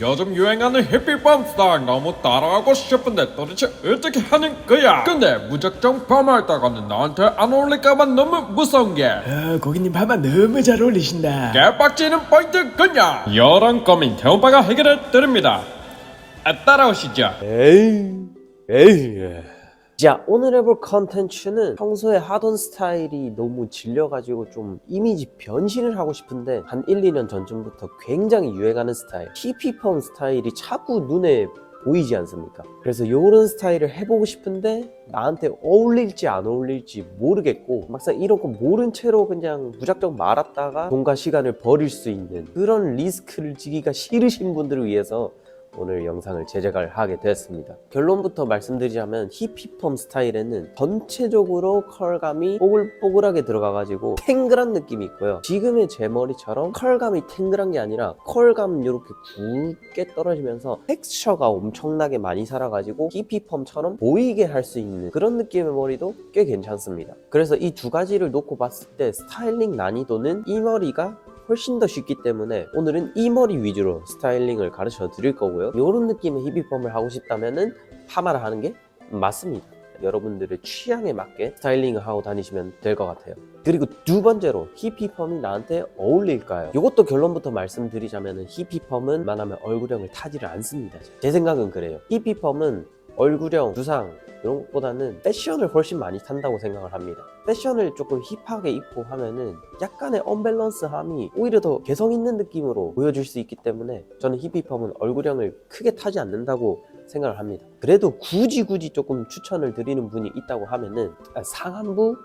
요즘 유행하는 히피펌 스타일 너무 따라하고 싶은데 도대체 어떻게 하는 거야? 근데 무작정 펌하다가는 나한테 안 어울릴까봐 너무 무서운 게 아, 고객님 파마 너무 잘 어울리신다. 개빡치는 포인트 그냥 이런 고민 태오빠가 해결해 드립니다 아, 따라오시죠 에이, 에이. 자, 오늘 해볼 컨텐츠는 평소에 하던 스타일이 너무 질려가지고 좀 이미지 변신을 하고 싶은데 한 1, 2년 전쯤부터 굉장히 유행하는 스타일 히피펌 스타일이 자꾸 눈에 보이지 않습니까? 그래서 이런 스타일을 해보고 싶은데 나한테 어울릴지 안 어울릴지 모르겠고 막상 이런 거 모른 채로 그냥 무작정 말았다가 돈과 시간을 버릴 수 있는 그런 리스크를 지기가 싫으신 분들을 위해서 오늘 영상을 제작을 하게 되었습니다. 결론부터 말씀드리자면 히피펌 스타일에는 전체적으로 컬감이 뽀글뽀글하게 들어가가지고 탱글한 느낌이 있고요. 지금의 제 머리처럼 컬감이 탱글한 게 아니라 컬감 이렇게 굵게 떨어지면서 텍스처가 엄청나게 많이 살아가지고 히피펌처럼 보이게 할 수 있는 그런 느낌의 머리도 꽤 괜찮습니다. 그래서 이 두 가지를 놓고 봤을 때 스타일링 난이도는 이 머리가 훨씬 더 쉽기 때문에 오늘은 이 머리 위주로 스타일링을 가르쳐 드릴 거고요. 이런 느낌의 히비펌을 하고 싶다면은 파마를 하는 게 맞습니다. 여러분들의 취향에 맞게 스타일링을 하고 다니시면 될 것 같아요. 그리고 두 번째로 히피펌이 나한테 어울릴까요? 이것도 결론부터 말씀드리자면 히피펌은 만하면 얼굴형을 타지를 않습니다. 제 생각은 그래요. 히피펌은 얼굴형, 두상 이런 것보다는 패션을 훨씬 많이 탄다고 생각을 합니다. 패션을 조금 힙하게 입고 하면은 약간의 언밸런스함이 오히려 더 개성 있는 느낌으로 보여줄 수 있기 때문에 저는 히피펌은 얼굴형을 크게 타지 않는다고 생각을 합니다. 그래도 굳이 굳이 조금 추천을 드리는 분이 있다고 하면은 상한부,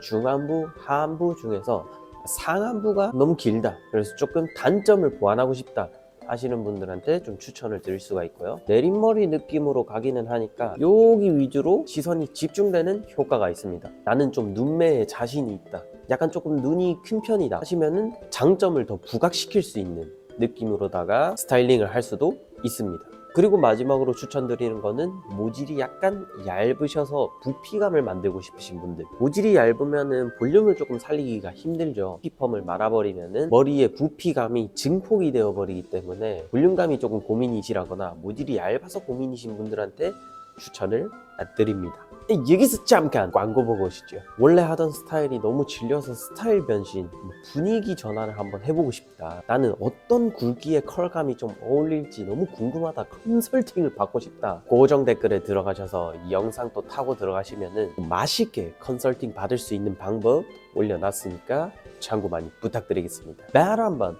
중한부, 하한부 중에서 상한부가 너무 길다. 그래서 조금 단점을 보완하고 싶다. 하시는 분들한테 좀 추천을 드릴 수가 있고요. 내린머리 느낌으로 가기는 하니까 여기 위주로 시선이 집중되는 효과가 있습니다. 나는 좀 눈매에 자신이 있다. 약간 조금 눈이 큰 편이다 하시면은 장점을 더 부각시킬 수 있는 느낌으로다가 스타일링을 할 수도 있습니다. 그리고 마지막으로 추천드리는 거는 모질이 약간 얇으셔서 부피감을 만들고 싶으신 분들. 모질이 얇으면은 볼륨을 조금 살리기가 힘들죠. 피펌을 말아버리면은 머리에 부피감이 증폭이 되어버리기 때문에 볼륨감이 조금 고민이시라거나 모질이 얇아서 고민이신 분들한테 추천을 드립니다 여기서 잠깐 광고 보고 오시죠. 원래 하던 스타일이 너무 질려서 스타일 변신 뭐 분위기 전환을 한번 해보고 싶다. 나는 어떤 굵기의 컬감이 좀 어울릴지 너무 궁금하다. 컨설팅을 받고 싶다. 고정 댓글에 들어가셔서 이 영상 또 타고 들어가시면은 맛있게 컨설팅 받을 수 있는 방법 올려놨으니까 참고 많이 부탁드리겠습니다. 말 한번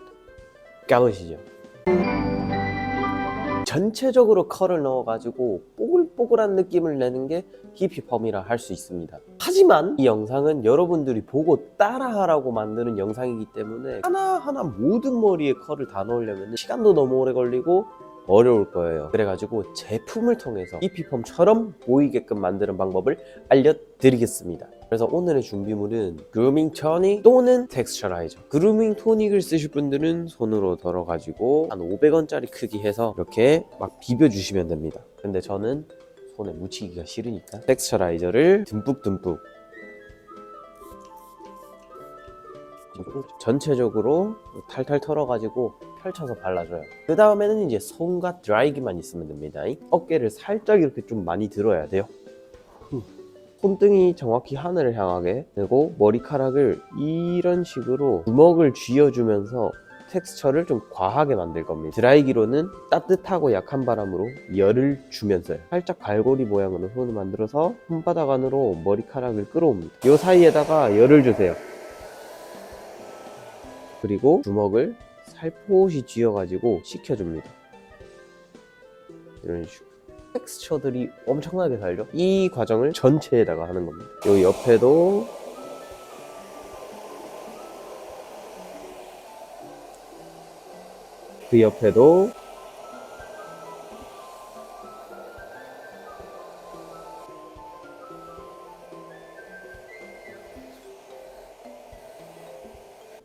까보시죠 전체적으로 컬을 넣어가지고 뽀글뽀글한 느낌을 내는 게 히피펌이라 할 수 있습니다. 하지만 이 영상은 여러분들이 보고 따라하라고 만드는 영상이기 때문에 하나하나 모든 머리에 컬을 다 넣으려면 시간도 너무 오래 걸리고 어려울 거예요. 그래가지고 제품을 통해서 히피펌처럼 보이게끔 만드는 방법을 알려드리겠습니다. 그래서 오늘의 준비물은 그루밍 토닉 또는 텍스처라이저 그루밍 토닉을 쓰실 분들은 손으로 덜어가지고 한 500원짜리 크기 해서 이렇게 막 비벼주시면 됩니다. 근데 저는 손에 묻히기가 싫으니까 텍스처라이저를 듬뿍듬뿍 전체적으로 탈탈 털어가지고 펼쳐서 발라줘요. 그 다음에는 이제 손과 드라이기만 있으면 됩니다. 어깨를 살짝 이렇게 좀 많이 들어야 돼요 손등이 정확히 하늘을 향하게 그리고 머리카락을 이런 식으로 구멍을 쥐어주면서 텍스처를 좀 과하게 만들 겁니다. 드라이기로는 따뜻하고 약한 바람으로 열을 주면서요. 살짝 갈고리 모양으로 손을 만들어서 손바닥 안으로 머리카락을 끌어옵니다. 이 사이에다가 열을 주세요. 그리고 주먹을 살포시 쥐어가지고 식혀줍니다. 이런 식으로 텍스처들이 엄청나게 달려? 이 과정을 전체에다가 하는 겁니다. 요 옆에도 그 옆에도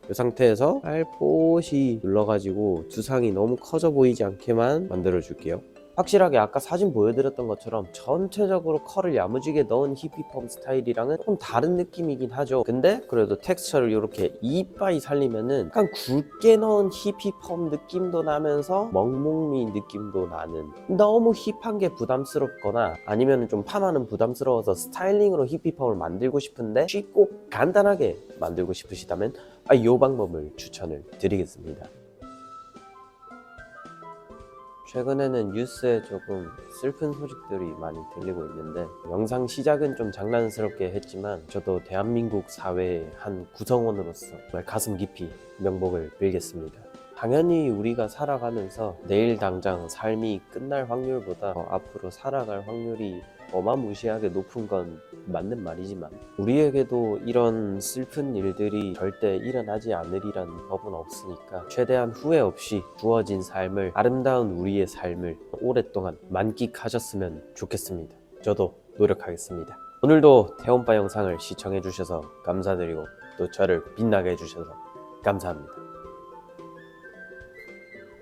이 상태에서 살포시 눌러가지고 두상이 너무 커져 보이지 않게만 만들어 줄게요 확실하게 아까 사진 보여드렸던 것처럼 전체적으로 컬을 야무지게 넣은 히피펌 스타일이랑은 좀 다른 느낌이긴 하죠. 근데 그래도 텍스처를 이렇게 이빠이 살리면은 약간 굵게 넣은 히피펌 느낌도 나면서 멍멍미 느낌도 나는 너무 힙한 게 부담스럽거나 아니면 좀 파마는 부담스러워서 스타일링으로 히피펌을 만들고 싶은데 쉽고 간단하게 만들고 싶으시다면 아, 이 방법을 추천을 드리겠습니다 최근에는 뉴스에 조금 슬픈 소식들이 많이 들리고 있는데 영상 시작은 좀 장난스럽게 했지만 저도 대한민국 사회의 한 구성원으로서 가슴 깊이 명복을 빌겠습니다. 당연히 우리가 살아가면서 내일 당장 삶이 끝날 확률보다 어, 앞으로 살아갈 확률이 어마무시하게 높은 건 맞는 말이지만 우리에게도 이런 슬픈 일들이 절대 일어나지 않으리란 법은 없으니까 최대한 후회 없이 주어진 삶을 아름다운 우리의 삶을 오랫동안 만끽하셨으면 좋겠습니다. 저도 노력하겠습니다. 오늘도 태원바 영상을 시청해 주셔서 감사드리고 또 저를 빛나게 해 주셔서 감사합니다.